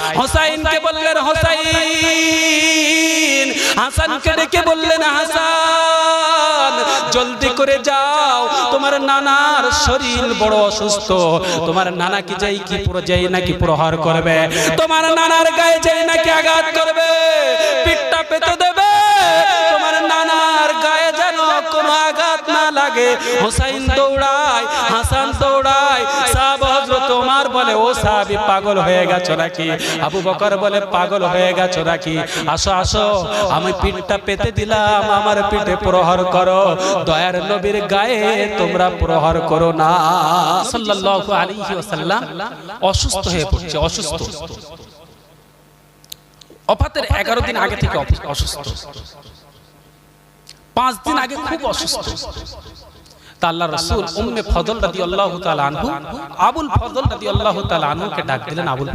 হোসাইনকে বললেন হোসাইন। হাসানকে ডেকে বললেন হাসান জলদি করে যাও তোমার নানার শরীর বড় অসুস্থ। তোমার নানা কি যাই কি পুরো যাই নাকি প্রহার করবে? তোমার নানার গায়ে যাই নাকি আঘাত করবে? পিঠটা পেতে দেবে? তোমার নানার গায়ে যেন কোনো আঘাত না লাগে। হোসাইন দৌড়ায় হাসান দৌড়ায় বলে, ও সাহাবি, পাগল হয়ে গেছো নাকি? আবু বকর বলে, পাগল হয়ে গেছো নাকি? আসো আসো, আমি পিঠটা পেতে দিলাম, আমার পিঠে প্রহার করো, দয়ার নবীর গায়ে তোমরা প্রহার করো না। সাল্লাল্লাহু আলাইহি ওয়াসাল্লাম অসুস্থ হয়ে পড়ছে, অসুস্থ। অফাতের এগারো দিন আগে থেকে অসুস্থ। পাঁচ দিন আগে খুব অসুস্থ। আল্লাহ রসুল আবুল আবুল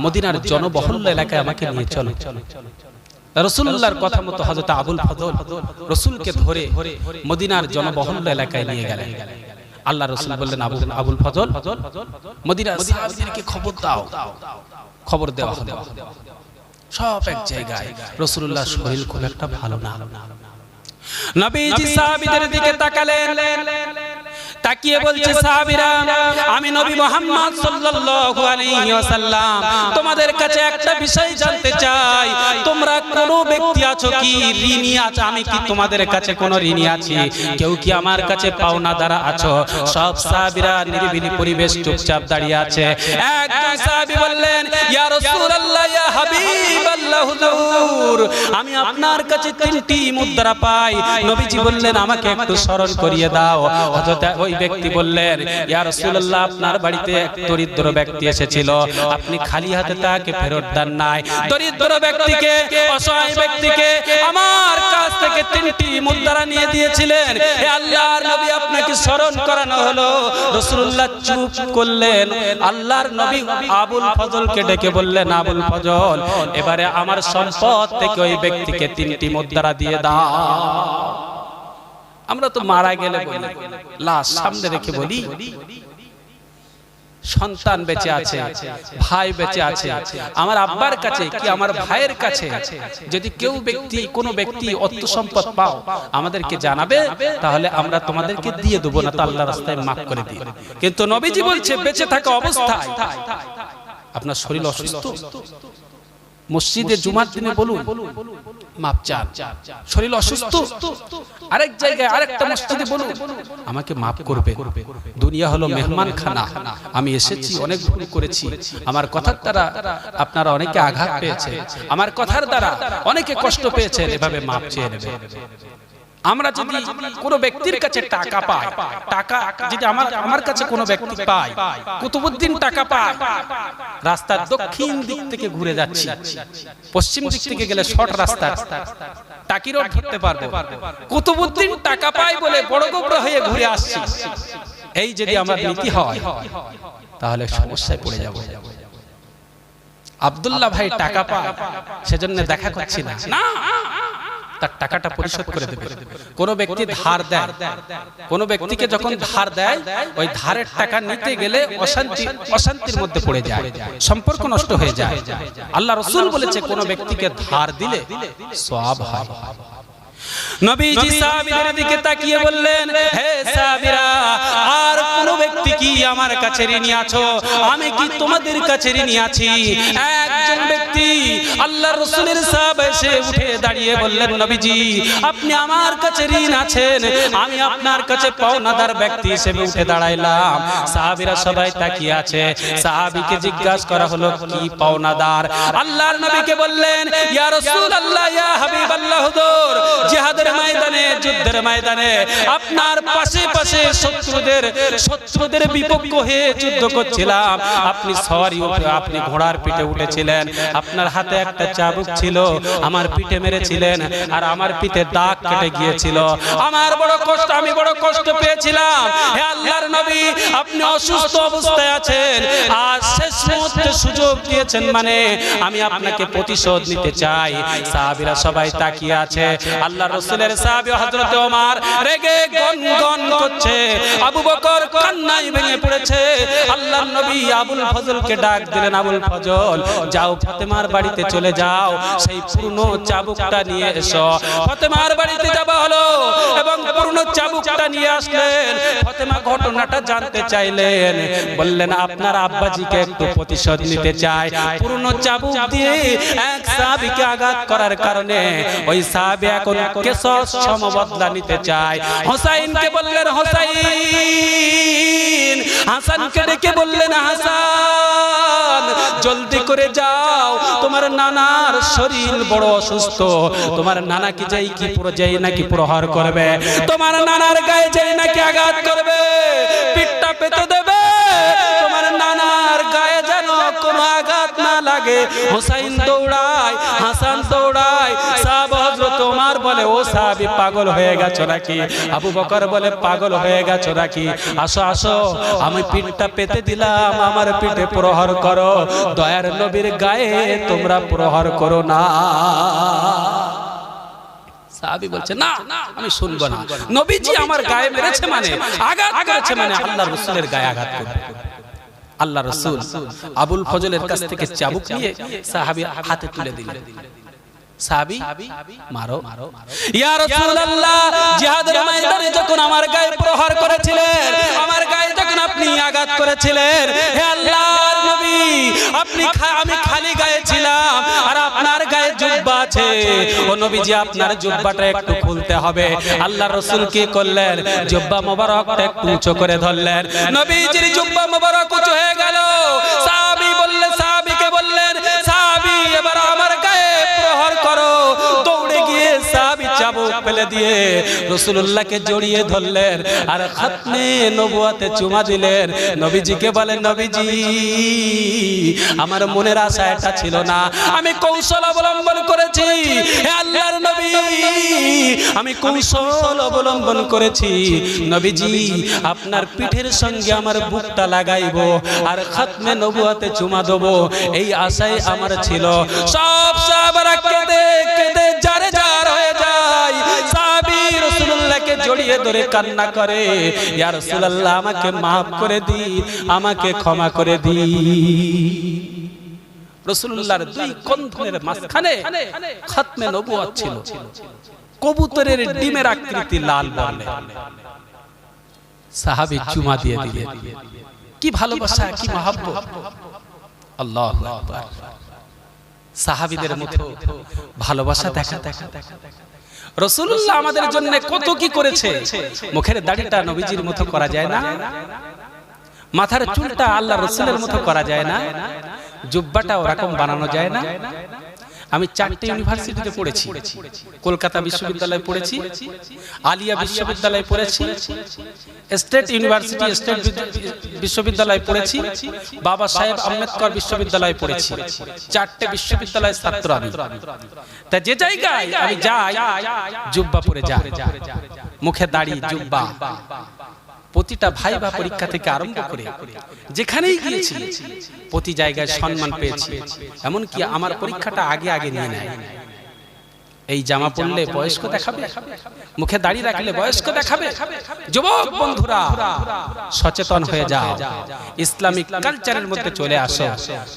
মদিনার জনবহুল এলাকায় নিয়ে আবুল গেলেন। আল্লাহ রসুল বললেন আবু আবুল ফজল, মদিনার খবর দাও, খবর দেওয়া সব এক জায়গায়। রসুল্লাহ শরীর খুব একটা ভালো না। নবীজি সাহাবীদের দিকে তাকালেন। তাকিয়ে বলছে সাহাবীরা আমি নবী মোহাম্মদ সাল্লাল্লাহু আলাইহি ওয়াসাল্লাম। তোমাদের কাছে একটা বিষয় জানতে চাই। কোন ব্যক্তি আছো কি? ঋণী আছো? আমি কি তোমাদের কাছে কোন ঋণী আছি? কেউ কি আমার কাছে পাওনা দ্বারা আছো? সব সাহাবীরা নিরিবিলি পরিবেশ চুপচাপ দাঁড়িয়ে আছে। একজন সাহাবী বললেন, ইয়া রাসূলুল্লাহ, ইয়া হাবিবাল্লাহ, হুজুর, আমি আপনার কাছে তিনটি মুদ্রা পাই। নবীজি বললেন, আমাকে একটু স্মরণ করিয়ে দাও। হযরত ওই ব্যক্তি বললেন, ইয়া রাসূলুল্লাহ, আপনার বাড়িতে এক দরিদ্র ব্যক্তি এসেছিল। আপনি খালি হাতে তাকে ফেরত দেন নাই। দরিদ্র ব্যক্তিকে অসহায় ব্যক্তিকে আমার কাছ থেকে তিনটি মুদ্রা নিয়ে দিয়েছিলেন। হে আল্লাহর নবী, আপনাকে স্মরণ করানো হলো। রাসূলুল্লাহ চুপ করলেন। আল্লাহর নবী আবুল ফজলকে ডেকে বললেন, আবুল ফজল, এবারে আমার সম্পদ থেকে ওই ব্যক্তিকে তিনটি মুদ্রা দিয়ে দাও। আমরা তো মারা গেলে বলি, লাশ সামনে রেখে বলি সন্তান বেঁচে আছে ভাই বেঁচে আছে। আমার আব্বার কাছে কি আমার ভাইয়ের কাছে যদি কেউ ব্যক্তি কোনো ব্যক্তি অর্থ সম্পদ পাও আমাদেরকে জানাবে তাহলে আমরা তোমাদেরকে দিয়ে দেবো না তো আল্লাহ রাস্তায় মাফ করে দিই কিন্তু নবীজি বলছে বেঁচে থাকা অবস্থায়। আপনার শরীর অসুস্থ। মসজিদে জুমার দিনে বলুন মাপ চান। শরীর অসুস্থ? আরেক জায়গায় আরেকটা মসজিদে বলুন। আমাকে মাপ করবে দুনিয়া হলো মেহমান খানা আমি এসেছি অনেক ভুল করেছি। আমার কথার দ্বারা আপনারা অনেকে আঘাত পেয়েছে আমার কথার দ্বারা অনেকে কষ্ট পেয়েছেন। এভাবে মাপ চেয়ে নেবে আমরা যদি কোনো ব্যক্তির কাছে টাকা পাই টাকা যদি আমার আমার কাছে কোনো ব্যক্তি পায় কুতুবুদ্দিন টাকা পায় রাস্তার দক্ষিণ দিক থেকে ঘুরে যাচ্ছি। পশ্চিম দিক থেকে গেলে শর্ট রাস্তা টাকি রোড ধরতে পারব। কুতুবুদ্দিন টাকা পায় বলে বড় গোবরা হয়ে ঘুরে আসছি। এই যদি আমার নীতি হয় তাহলে সমস্যায় পড়ে যাব। আব্দুল্লাহ ভাই টাকা পায় সেজন্য দেখা করছি না। না তার টাকাটা পরিশোধ করে দেবে। কোন ব্যক্তি ধার দেয় কোন ব্যক্তিকে যখন ধার দেয় ওই ধারের টাকা নিতে গেলে অশান্তি অশান্তির মধ্যে পড়ে যায়। সম্পর্ক নষ্ট হয়ে যায়। আল্লাহ রসুল বলেছে কোন ব্যক্তিকে ধার দিলে সব হয়। নবীজি সাহাবীদের দিকে তাকিয়ে বললেন হে সাহাবীরা আর কোন ব্যক্তি কি আমার কাছে ঋণী আছো? আমি কি তোমাদের কাছে ঋণী আছি? একজন ব্যক্তি আল্লাহর রাসূলের সাহাবা এসে উঠে দাঁড়িয়ে বললেন নবীজি আপনি আমার কাছে ঋণ আছেন। আমি আপনার কাছে পাওনাদার ব্যক্তি হিসেবে উঠে দাঁড়াইলাম। সাহাবীরা সবাই তাকিয়ে আছে। সাহাবীকে জিজ্ঞাসা করা হলো কি পাওনাদার? আল্লাহর নবীকে বললেন ইয়া রাসূলুল্লাহ ইয়া হাবিবাল্লাহ হুজুর জিহাদের ময়দানে, যুদ্ধের ময়দানে আপনার পাশে পাশে শত্রুদের শত্রুদের বিপক্ষ হয়ে যুদ্ধ করছিলাম। আপনি আপনি ঘোড়ার পিঠে উঠেছিলেন। আপনার হাতে একটা চাবুক ছিল, আমার পিঠে মেরেছিলেন আর আমার পিঠে দাগ কেটে গিয়েছিল। আমার বড় কষ্ট, আমি বড় কষ্ট পেয়েছিলাম। হে আল্লাহর নবী, আপনি অসুস্থ অবস্থায় আছেন আর শেষ মুহূর্তে সুযোগ দিয়েছেন মানে আমি আপনাকে প্রতিশোধ নিতে চাই। সাহাবীরা সবাই তাকিয়ে আছে। আল্লাহ রসুলের সাহাবী হযরত ওমর রেগে গনগন করছে। আবু বকর কান্নায় ভেঙে পড়েছে। আল্লাহর নবী আবুল ফজলকে ডাক দিলেন, আবুল ফজল, যাও ফাতেমার বাড়িতে চলে যাও। সেই পুরনো চাবুকটা নিয়ে এসো। ফাতেমার বাড়িতে যাওয়া হলো এবং পুরনো চাবুকটা নিয়ে আসলেন। ফাতেমা ঘটনাটা জানতে চাইলেন। বললেন, আপনার আব্বাজিকে একটু প্রতিশোধ নিতে চাই। পুরনো চাবুক দিয়ে এক সাহাবীকে আঘাত করার কারণে ওই সাহাবী এখন সমবদলা নিতে চায়। হোসাইনকে বললেন, হোসাইন, হাসানকে ডেকে বললেন, হাসান, জলদি করে যাও। তোমার নানার শরীর বড় অসুস্থ। তোমার নানা কি যাই কি পুরো যাই নাকি প্রহার করবে? তোমার নানার গায়ে যাই নাকি আঘাত করবে? পিঠটা পেতে দেবে? তোমার নানার লাগে। হোসাইন দৌড়ায়, হাসান দৌড়ায়। সাহাব হযরত ওমর বলে, ও সাহাবী, পাগল হয়ে গেছো নাকি? আবু বকর বলে, পাগল হয়ে গেছো নাকি? আসো আসো, আমি পিঠটা পেতে দিলাম, আমার পিঠে প্রহার করো। দয়ার নবীর গায়ে তোমরা প্রহার করো না। সাহাবী বলছে, না, আমি শুনব না। নবীজি আমার গায়ে মেরেছে মানে আঘাত করেছে মানে আল্লাহ রাসূলের গায়ে আঘাত করবে। আল্লাহ রসুল আবুল ফজলের কাছ থেকে চাবুক নিয়ে সাহাবি হাতে তুলে দিলেন। যখন আমার গায়ে প্রহার করেছিলেন, আমার গায়ে আপনি আঘাত করেছিলেন। হে আল্লাহর নবী, আপনি আমি খালি গায়ে ছিলাম আর আপনার গায়ে জুব্বা আছে। ও নবীজি, আপনার জুব্বাটা একটু খুলতে হবে। আল্লাহ রাসূল কি করলেন? জুব্বা মোবারক একটু উঁচু করে ধরলেন। নবীজির জুব্বা মোবারক উঁচু হয়ে গেল। সাহাবী বললেন ফেলে দিয়ে রাসূলুল্লাহকে জড়িয়ে ধরলেন আর খাতমে নবুয়াতে চুমা দিলেন। নবীজিকে বলেন, নবীজি, আমার মনের আশা এটা ছিল না। আমি কৌশল অবলম্বন করেছি। আমি কৌশল অবলম্বন করেছি। নবীজি, আপনার পিঠের সঙ্গে আমার বুকটা লাগাইবো আর খাতমে নবুয়াতে চুমা দেবো। এই আশাই আমার ছিল। সব সাহাবারা কেঁদে কেঁদে যারে যার হয়ে যায়। জড়িয়ে ধরে কান্না করে, ইয়া রাসূলুল্লাহ, আমাকে maaf করে দি আমাকে ক্ষমা করে দি রাসূলুল্লাহর দুই কন্ধনের মাঝখানে খাতমে নবুয়ত ছিল। কবুতরের ডিমের আকৃতি লাল বর্ণে সাহাবী চুমা দিয়ে দিলেন। কি ভালোবাসা, কি মহাব্বত। আল্লাহু আকবার। সাহাবীদের মতো ভালোবাসা দেখা দেখা দেখা দেখা। রসুল্লাহ আমাদের জন্য কত কি করেছে? মুখের দাড়িটা নবীজির মতো করা যায় না? মাথার চুলটা আল্লাহ রসুলের মতো করা যায় না? জুব্বাটা ওরকম বানানো যায় না? আমি চারটে ইউনিভার্সিটিতে পড়েছি। কলকাতা বিশ্ববিদ্যালয়ে পড়েছি, আলিয়া বিশ্ববিদ্যালয়ে পড়েছি স্টেট ইউনিভার্সিটি স্টেট বিশ্ববিদ্যালয়ে পড়েছি, বাবা সাহেব আম্বেদকর বিশ্ববিদ্যালয়ে পড়েছি। চারটে বিশ্ববিদ্যালয়ের ছাত্র আমি। তা যে জায়গায় আমি যাই, জুব্বা পরে যাই মুখে দাড়ি, জুব্বা। প্রতিটা ভাই বা পরীক্ষা থেকে আরম্ভ করে যেখানেই গিয়েছি প্রতি জায়গায় সম্মান পেয়েছি। এমনকি আমার পরীক্ষাটা আগে আগে নিয়ে নেয়। এই জামা পরলে বয়স্ক দেখাবে। মুখে দাড়ি রাখলে বয়স্ক দেখাবে। যুবক বন্ধুরা সচেতন হয়ে যাও। ইসলামিক কালচারের মধ্যে চলে আসো।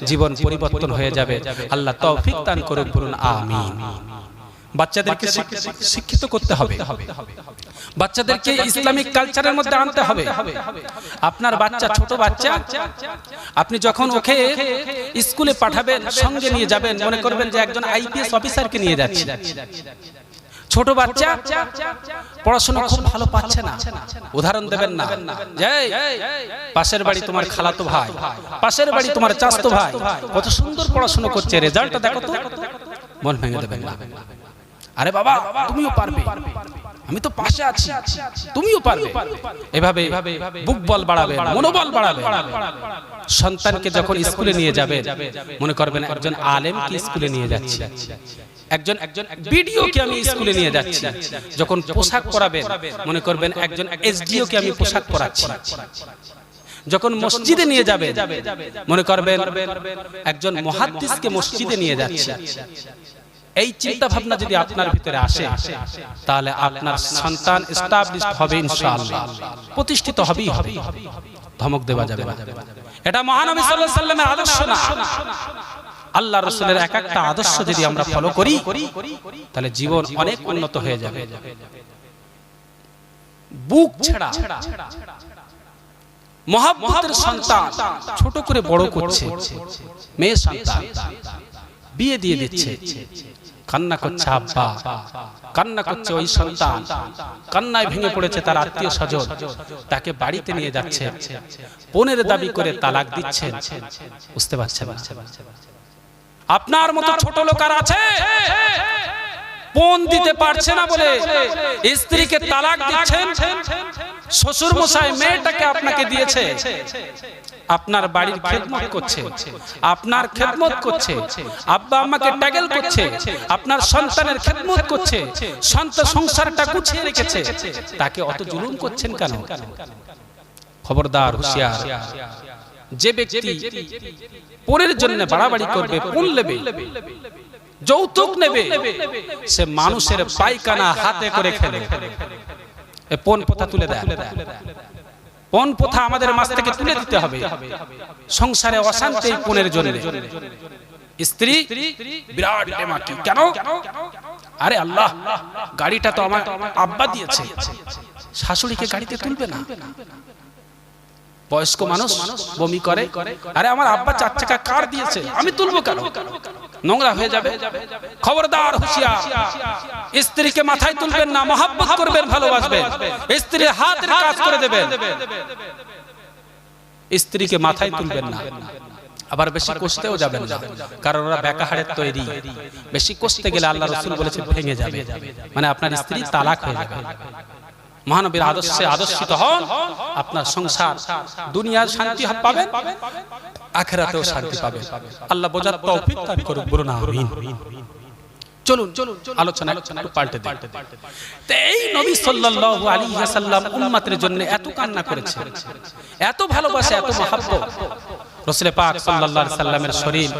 জীবন পরিবর্তন হয়ে যাবে। আল্লাহ তৌফিক দান করুন বলুন আমিন। বাচ্চাদেরকে শিক্ষিত করতে হবে। বাচ্চাদেরকে ইসলামিক কালচারের মধ্যে আনতে হবে। আপনার বাচ্চা ছোট বাচ্চা আপনি যখন ওকে স্কুলে পাঠাবেন সঙ্গে নিয়ে যাবেন মনে করবেন যে একজন আইপিএস অফিসারকে নিয়ে যাচ্ছে ছোট বাচ্চা পড়াশোনা খুব ভালো পাচ্ছে না। উদাহরণ দেবেন না। পাশের বাড়ি তোমার খালাতো ভাই। পাশের বাড়ি তোমার চাস্তো ভাই। কত সুন্দর পড়াশোনা করছে। রেজাল্টটা দেখো তো। মন ভেঙে দেবেন না। আরে বাবা, তুমিও পারবে। আমি তো পাশে আছি। তুমিও পারবে। এভাবে বুক বল বাড়াবে মনোবল বাড়াবে সন্তানকে যখন স্কুলে নিয়ে যাবে মনে করবেন একজন আলেম কি স্কুলে নিয়ে যাচ্ছে। একজন একজন বিডিও কে আমি স্কুলে নিয়ে যাচ্ছি। যখন পোশাক পরাবে মনে করবেন একজন এসডিও কে আমি পোশাক পরাচ্ছি। যখন মসজিদে নিয়ে যাবে মনে করবেন একজন মহাদ্দিসকে মসজিদে নিয়ে যাচ্ছে। এই চিন্তা ভাবনা যদি আপনার ভিতরে আসে, তাহলে আপনার সন্তান হবে প্রতিষ্ঠিত হবেই হবে। ধমক দেওয়া যাবে এটা মহানবী সাল্লামের আদর্শ না। আল্লাহ রসুলের এক একটা আদর্শ যদি আমরা ফলো করি, তাহলে জীবন অনেক উন্নত হয়ে যাবে। বুক ছেড়া, মহাব্বতের সন্তান, ছোট করে বড় করছে, মেয়ে সন্তান, বিয়ে দিয়ে দিচ্ছে। কান্না করছে আব্বা, কান্না করছে ওই সন্তান, কান্নায় ভেঙে পড়েছে তার আত্মীয় স্বজন, তাকে বাড়িতে নিয়ে যাচ্ছে পনেরো দাবি করে তালাক দিচ্ছেন বুঝতে পারছেন আপনার মতো ছোট লোক আর আছে? পণ দিতে পারছে না বলে স্ত্রীকে তালাক দিচ্ছেন? শ্বশুর মশাই মেয়েটাকে আপনাকে দিয়েছে। আপনার বাড়ির খেদমত করছে। আপনার খেদমত করছে। আব্বা আম্মাকে ট্যাগেল করছে। আপনার সন্তানের খেদমত করছে। সন্তান সংসারটা গুছিয়ে রেখেছে। তাকে অত জুলুম করছেন কেন? খবরদার হুঁশিয়ার। যে ব্যক্তি পরের জন্য বাড়াবাড়ি করবে কোন নেবে যৌতুক নেবে। সে মানুষের পায়খানা হাতে করে খেলে। এ পণ প্রথা তুলে দেয়। পণ প্রথা আমাদের মাছ থেকে তুলে দিতে হবে। সংসারে অশান্তি পণের জন্য। স্ত্রী, বিরাট টেমাকি কেন? আরে আল্লাহ, গাড়িটা তো আমার আব্বা দিয়েছে। শাশুড়িকে গাড়িতে তুলবে না। বয়স্ক মানুষ বমি করে। আরে আমার আব্বা চার চাকা কার দিয়েছে? আমি তুলবো কেন? নোংরা হয়ে যাবে। খবরদার, হুঁশিয়ার। স্ত্রীকে মাথায় তুলবেন না, মহাব্বত করবেন, ভালোবাসবেন। স্ত্রীর হাতের কাজ করে দেবেন। স্ত্রীকে মাথায় তুলবেন না। আবার বেশি কষতেও যাবেন না, কারণ ওরা বেকাহারের তৈরি। বেশি কষতে গেলে আল্লাহ রসুল বলেছে ভেঙে যাবে। মানে আপনার স্ত্রী তালাক হয়ে যাবে। মহানবীর আদর্শে আদর্শিত হন, আপনার সংসার, দুনিয়ার শান্তি পাবেন, আখেরাতেও শান্তি পাবেন। আল্লাহ বোঝার তৌফিক দান করুক আমিন। চলুন চলুন আলোচনা একটু পাল্টে তো এই নবী সাল্লাল্লাহু আলাইহি ওয়াসাল্লাম উম্মতের জন্য এত কান্না করেছে, এত ভালোবাসা, এত মহাব্বত। রাসূল পাক সাল্লাল্লাহু আলাইহি সাল্লামের শরীর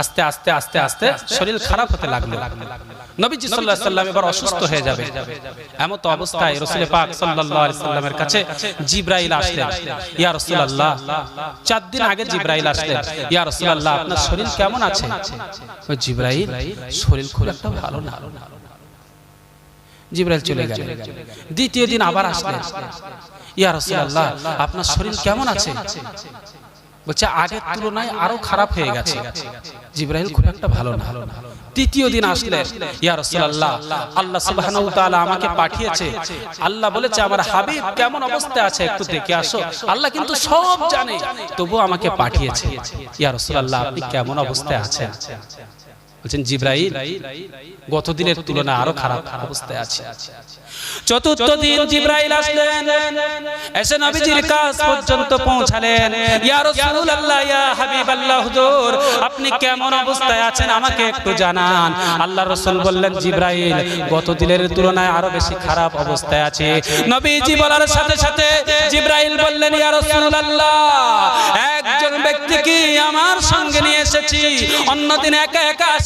আস্তে আস্তে আস্তে আস্তে শরীর খারাপ হতে লাগল। নবীজি সাল্লাম এবার অসুস্থ হয়ে যাবে। এমন তো অবস্থায় রাসূল পাক সাল্লামের কাছে জিবরাইল আসলেন। ইয়া রাসূলুল্লাহ। চার দিন আগে জিবরাইল আসলেন। ইয়া রাসূলুল্লাহ আপনার শরীর কেমন আছে? জিবরাইল শরীর খুব একটা ভালো না। জিবরাইল চলে গেলেন। দ্বিতীয় দিন আবার আসলেন। ইয়া রাসূলুল্লাহ আপনার শরীর কেমন আছে? বলছে আগের তুলনায় আরও খারাপ হয়ে গেছে। জিব্রাহিম খুব একটা ভালো না। তৃতীয় দিন আসলেন। ইয়া রাসূলুল্লাহ আল্লাহ সুবহানাহু ওয়া তাআলা আমাকে পাঠিয়েছে। আল্লাহ বলেছে আমার হাবিব কেমন অবস্থায় আছে একটু দেখে আসো। আল্লাহ কিন্তু সব জানে। তবু আমাকে পাঠিয়েছে। ইয়া রাসূলুল্লাহ আপনি কেমন অবস্থায় আছেন? বলছেন জিব্রাইল গত দিনের তুলনায় আরও খারাপ অবস্থায় আছে। চতুর্থ দিন জিব্রাইল আসলেন। এসে নবীজির কাছ পর্যন্ত পৌঁছালেন। ইয়া রাসূলুল্লাহ ইয়া হাবিবাল্লাহ হুজুর আপনি কেমন অবস্থায় আছেন? আমাকে একটু জানান। আল্লাহ রাসূল বললেন জিব্রাইল গত দিনের তুলনায় আরও বেশি খারাপ অবস্থায় আছে। নবীজি বলার সাথে সাথে জিব্রাইল বললেন ইয়া রাসূলুল্লাহ একজন ব্যক্তিকে আমার সঙ্গে নিয়ে এসেছি? অন্যদিন একা একা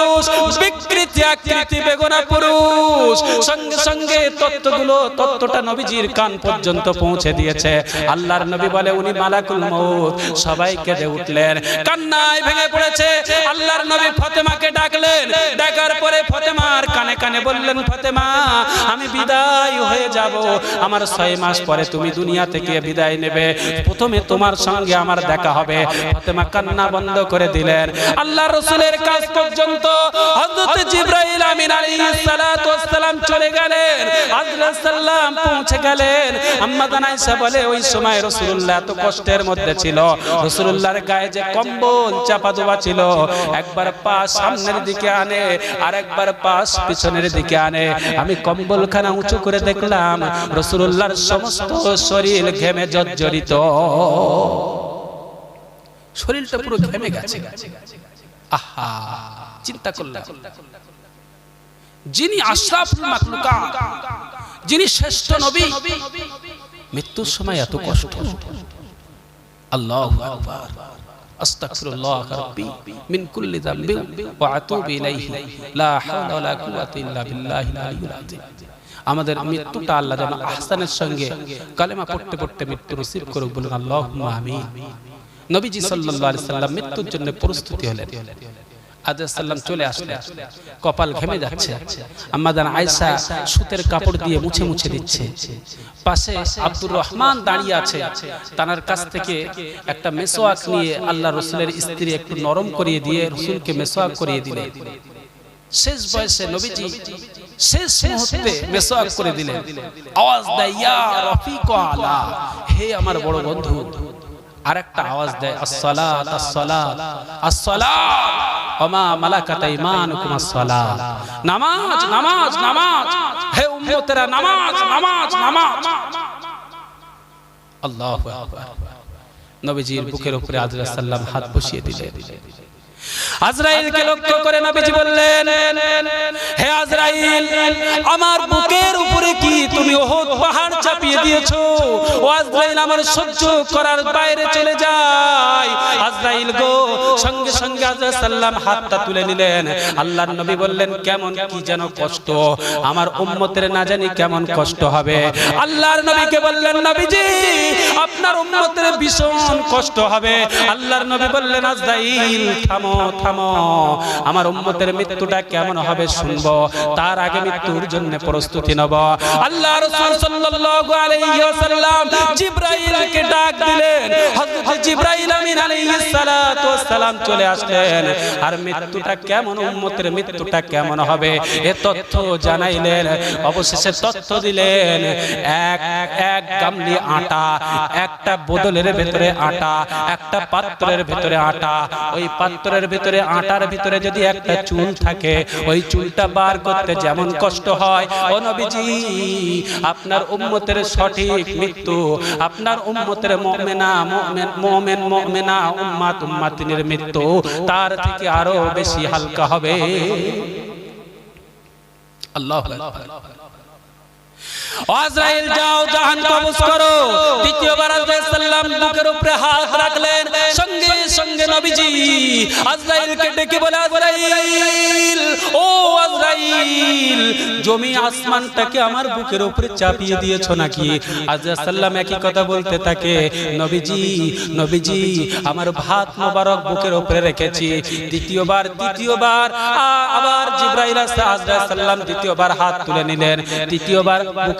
পুরুষ, বিকৃতি আকৃতি বেগোনা পুরুষ। সঙ্গে সঙ্গে তত্ত্বগুলো, তত্ত্বটা নবীজির কান পর্যন্ত পৌঁছে দিয়েছে। আল্লাহর নবী বলে, উনি মালাকুল মউত। সবাই কেঁদে উঠলেন, কান্নায় ভেঙে পড়েছে। আল্লাহর নবী ফাতেমাকে ডাকলেন। ডাকার পরে ফাতেমার কানে বললেন, ফাতেমা, আমি বিদায় হয়ে যাব। আমার ছয় মাস পরে তুমি দুনিয়া থেকে বিদায় নেবে। প্রথমে তোমার সঙ্গে আমার দেখা হবে। ফাতেমা কান্না বন্ধ করে দিলেন। আল্লাহ রসুলের কাছ পর্যন্ত হযরত জিব্রাইল আমিন আলাইহিস সালাতু ওয়াস সালাম চলে গেলেন। আজরাইল সাল্লাম পৌঁছে গেলেন। আম্মা আয়েশা বলে, ওই সময় রাসূলুল্লাহ এত কষ্টের মধ্যে ছিল। রাসূলুল্লাহর গায়ে যে কম্বল চাপা দেওয়া ছিল, একবার পা সামনের দিকে আনে আর একবার পাশ পিছনের দিকে আনে। আমি কম্বলখানা উঁচু করে দেখলাম, রাসূলুল্লাহর সমস্ত শরীর ঘেমে জর্জরিত। শরীরটা পুরো ঘেমে গেছে। আহা, চিন্তা করলাম। যিনি আশরাফুল মাখলুকাত, যিনি শ্রেষ্ঠ নবী, মৃত্যুর সময় এত কষ্ট। আল্লাহু আকবার। আস্তাগফিরুল্লাহ রাব্বি মিন কুল্লি যামবি ওয়া আতুবু ইলাইহি। লা হাওলা ওয়ালা কুওয়াতা ইল্লা বিল্লাহিল আলিয়্যিল আযীম। আমাদের মৃত্যুটা আল্লাহ যেন আহসানের সঙ্গে কালেমা পড়তে পড়তে মৃত্যু নসিব করুক বলুন আল্লাহুম্মা আমিন। নবীজি সাল্লাল্লাহু আলাইহি সাল্লাম মৃত্যুর জন্য প্রস্তুতি হলেন। আদাল্লাম চলে আসলেন। কপাল ঘেমে যাচ্ছে। আম্মাদান আয়েশা সুতের কাপড় দিয়ে মুছে মুছে দিচ্ছে। পাশে আব্দুর রহমান দাঁড়িয়ে আছে। তানার কাছ থেকে একটা মেসোয়াক নিয়ে আল্লাহ রসুলের স্ত্রী একটু নরম করিয়ে দিয়ে রসুলকে মেসোয়াক করিয়ে দিলেন। শেষ বয়সে নবীজি শেষ মুহূর্তে মেসোয়াক করে দিলেন। আওয়াজ দেয় ইয়া রফিক আলা। হে আমার বড় বন্ধু আরেকটা আওয়াজ দেয় আসসালাত আসসালাত আসসালাত। ওমা মালাকাত ঈমানুকুম আসসালাত নামাজ নামাজ নামাজ। হে উম্মতেরা, নামাজ নামাজ নামাজ। আল্লাহু আকবার। নবীজির বুকের উপরে আজরা সাল্লাম হাত বসিয়ে দিলেন। আজরাইলকে লক্ষ্য করে নবীজি বললেন, হে আজরাইল, আমার বুকের উপরে কি তুমি ওহদ পাহাড় চাপিয়ে দিয়েছ? ও আজরাইল, আমার সহ্য করার বাইরে চলে যায়। আজরাইল গো, সঙ্গে সঙ্গে সাল্লাম হাতটা তুলে নিলেন। আল্লাহর নবী বললেন, কেমন কি যেন কষ্ট। আমার উম্মতের না জানি কেমন কষ্ট হবে। আল্লাহর নবীকে বললেন, নবীজি, আপনার উম্মতের ভীষণ কষ্ট হবে। আল্লাহর নবী বললেন, আজরাইল, থামো। থামো আমার উম্মতের মৃত্যুটা কেমন হবে শুনব? তার আগে মৃত্যুর জন্য প্রস্তুতি নেব। আল্লাহ রাসূল সাল্লাল্লাহু আলাইহি ওয়াসাল্লাম জিবরাইলকে ডাক দিলেন। হযরত জিবরাইল আমিন আলাইহিস সালাতু ওয়াসসালাম চলে আসলেন। আর মৃত্যুটা কেমন, উম্মতের মৃত্যুটা কেমন হবে? এ তথ্য জানাইলেন, অবশেষে তথ্য দিলেন, এক এক গামলি আটা, একটা বোতলের ভেতরে আটা, একটা পাত্রের ভেতরে আটা। ওই পাত্রের ভিতরে, আটার ভিতরে যদি একটা চুল থাকে, ওই চুলটা বার করতে যেমন কষ্ট হয়। ও নবীজি, আপনার উম্মতের সঠিক মৃত্যু, আপনার উম্মতের মুমিনা, মুমিন মুমিন উম্মাত, উম্মাতিনের মৃত্যু, তার থেকে আরও বেশি হালকা হবে। আল্লাহু আকবার। আজরাইল যাও, জাহান কবজ করো। দ্বিতীয়বার আজরাইল সাল্লাম বুকের উপরে হাত রাখলেন। সঙ্গে সঙ্গে নবীজি আজরাইলকে ডেকে বলে, আজরাইল, ও আজরাইল, জমি আসমানটাকে আমার বুকের উপরে চাপিয়ে দিয়েছ নাকি? আজরাইল সাল্লাম একই কথা বলতে থাকে, নবীজি নবীজি, আমার ভাত মোবারক বুকের উপরে রেখেছি। দ্বিতীয়বার দ্বিতীয়বার আবার জিব্রাইল আজরাইল সাল্লাম দ্বিতীয়বার হাত তুলে নিলেন। তৃতীয়বার বুকের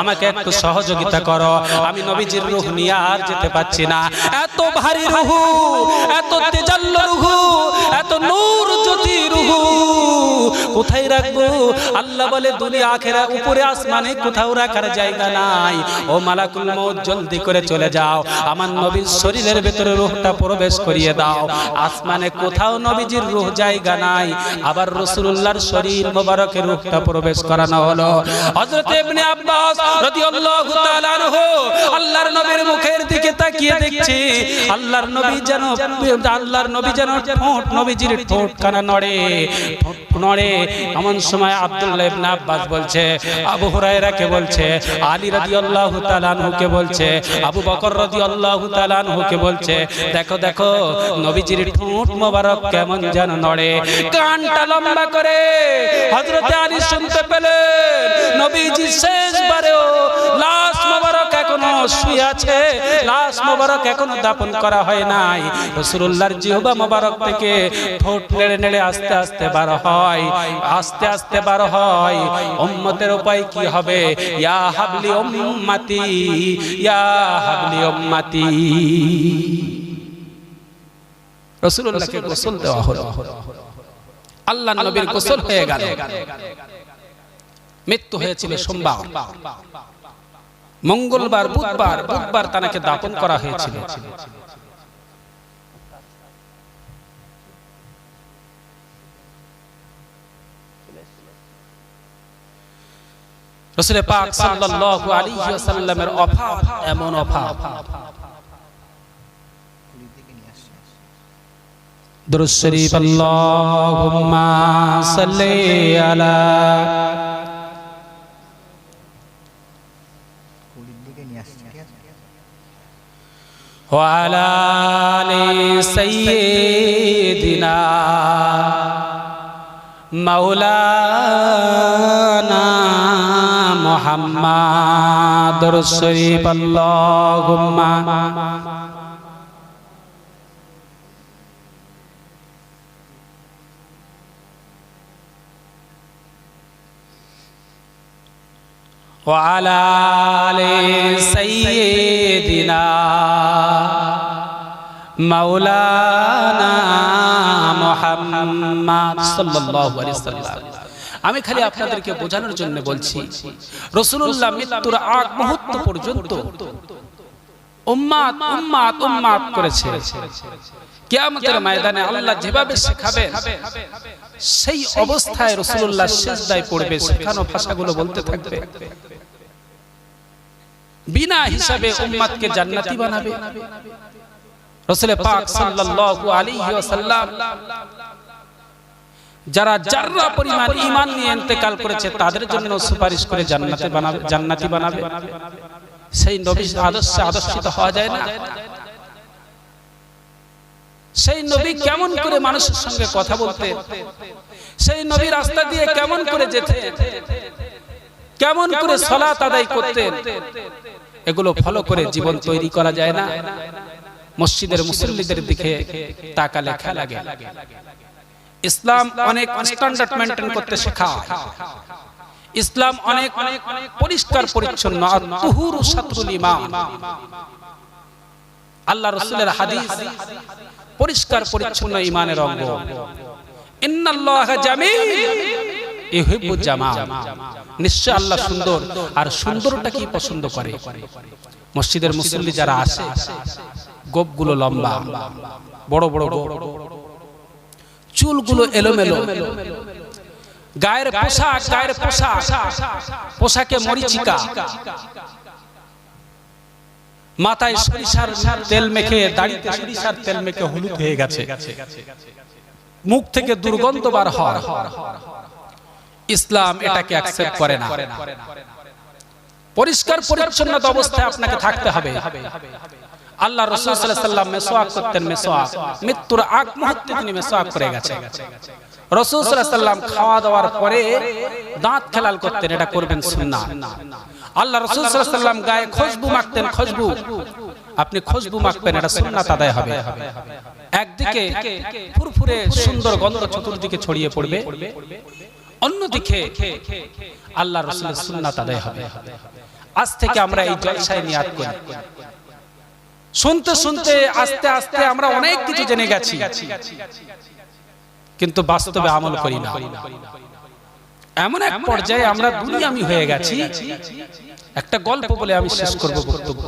আমাকে একটু সহযোগিতা করো। আমি নবীজির রূহ নিয়ে আর যেতে পাচ্ছি না। এত ভারী রুহু, এত তেজাল্ল রুহু, এত নূর জ্যোতি রুহু। কোথায় রাখব? আল্লাহ বলে, দুনিয়া, আখেরা, উপরে, আসমানে কোথাও রাখার জায়গা নাই। ও মালাকুল মউত, জলদি করে চলে যাও। আমার নবীর শরীরের ভেতরে রূহটা প্রবেশ করিয়ে দাও। আসমানে কোথাও নবীজির রূহ জায়গা নাই। আবার রাসূলুল্লাহর শরীর মোবারকের রূহটা প্রবেশ করানো হলো। হযরত ইবনে আব্বাস রাদিয়াল্লাহু তাআলা আনহু আল্লাহর নবীর মুখের দিকে তাকিয়ে দেখছি। আল্লাহর নবী যেন, আল্লাহর নবী যেন ঠোঁট নবীজির ঠোঁট কানা নড়ে নড়ে। এমন সময় আব্দুল্লাহ ইবনে আব্বাস বলছে, আবু হুরায়রাকে বলছে, আলী রাদিয়াল্লাহু তাআলা আনহুকে বলছে, আবু বকর রাদিয়াল্লাহু তাআলা আনহুকে বলছে, দেখো দেখো, নবীজির ঠোঁট মোবারক কেমন যেন নড়ে, কানটা লম্বা করে, হযরতে আলী শুনতে পেলেন নবীজি শেষবারেও লাশ মোবারক এখনও শুয়ে আছে, লাশ মোবারক এখনও দাপন করা হয় নাই, রাসূলুল্লাহর জিহবা মোবারক থেকে ঠোঁট নেড়ে নেড়ে আস্তে আস্তে বার হয় আস্তে আস্তে বার হয়। উম্মতের উপায় কি হবে? ইয়া হাবলি উম্মতি, ইয়া হাবলি উম্মতি। রাসূলুল্লাহকে গোসল দেওয়া হলো। আল্লাহ নবীর গোসল হয়ে গেল। মৃত্যু হয়েছিল সোমবার। মঙ্গলবার, বুধবার বুধবার তাকে দাপন করা হয়েছিল। রসুলের পাক সাল্লাল্লাহু আলাইহি ওয়াসাল্লামের অভাব এমন অভাব দুরূদ শরীফ আল্লাহুম্মা সাল্লি আলা কুড়ির দিকে নিয়ে আসছে ঠিক আছে وعلى آل سيدنا مولانا محمد الشريف اللهم. وعلى آل سيدنا مولانا محمد صلى الله عليه وسلم. আমি খালি আপনাদেরকে বোঝানোর জন্য বলছি রাসূলুল্লাহ মৃত্যুর আগ মুহূর্ত পর্যন্ত উম্মাত উম্মাত উম্মাত করেছে। কিয়ামতের ময়দানে আল্লাহ যেভাবে শেখাবেন সেই অবস্থায় পড়বে শেখানো ভাষাগুলো বলতে থাকবে। বিনা হিসাবে জান্নাতি বানাবে। রসুল পাক সাল্লাল্লাহু আলাইহি ওয়াসাল্লাম যারা যারা পরিমাণ ইমান নিয়ে ইন্তেকাল করেছে তাদের জন্য সুপারিশ করে জান্নাতে বানাবে জান্নাতি বানাবে। সেই নবীর আদর্শে আদর্শিত হওয়া যায় না। সেই নবী কেমন করে মানুষের সঙ্গে কথা বলতে সেই নবী রাস্তা দিয়ে কেমন করে যেতে কেমন করে সলাত আদায় করতেন? এগুলো ফলো করে জীবন তৈরি করা যায় না। মসজিদের মুসল্লিদের দিকে তাকালে খেলা লাগে। ইসলাম অনেক স্ট্যান্ডার্ড মেনটেন করতে শেখায়। ইসলাম অনেক পরিষ্কার পরিচ্ছন্ন আর তুহুরু সাতরুল ইমান আল্লাহ রাসূলের হাদিস পরিষ্কার পরিচ্ছন্ন ইমানের অঙ্গ। ইন্নাল্লাহা জামিল। ইউহিব্বু জামাল। নিশ্চয় আল্লাহ সুন্দর। আর সুন্দরটা কি পছন্দ করে? মসজিদের মুসল্লি যারা আসে গোপগুলো লম্বা। বড় বড় গোপ চুলগুলো এলোমেলো। গায়ের পোশাক গায়ের পোশাক। পোশাকে মরিচিকা। মাথায় সরিষার তেল মেখে দাড়িতে সরিষার তেল মেখে হলুদ হয়ে গেছে। মুখ থেকে দুর্গন্ধ বার হয় ইসলাম এটাকে অ্যাকসেপ্ট করে না। পরিষ্কার পরিচ্ছন্নতা অবস্থায় আপনাকে থাকতে হবে। আল্লাহ রসুল সাল্লাম মেসোয়াক করতেন মেসোয়াক। মৃত্যুর আগ মুহূর্তে তিনি মেসোয়াক করে গেছে রসুল খাওয়া দাওয়ার পরে দাঁত খেলাল করতেন, এটা করবেন সুন্নাহ। আল্লাহ রসুল গায়ে খুশবু মাখতেন, খুশবু। আপনি খুশবু মাখবেন, এটা সুন্নাত আদায় হবে। একদিকে ফুরফুরে সুন্দর গন্ধ চতুর্দিকে ছড়িয়ে পড়বে। অন্যদিকে আল্লাহ রসুলের সুন্নাত আদায় হবে। আজ থেকে আমরা এই জলসায় নিয়াত করি। শুনতে শুনতে আস্তে আস্তে আমরা অনেক কিছু জেনে গেছি। কিন্তু বাস্তবে আমল করি না। এমন এক পর্যায়ে আমরা দুনিয়ামি হয়ে গেছি। একটা গল্প বলে আমি শেষ করব বক্তব্য।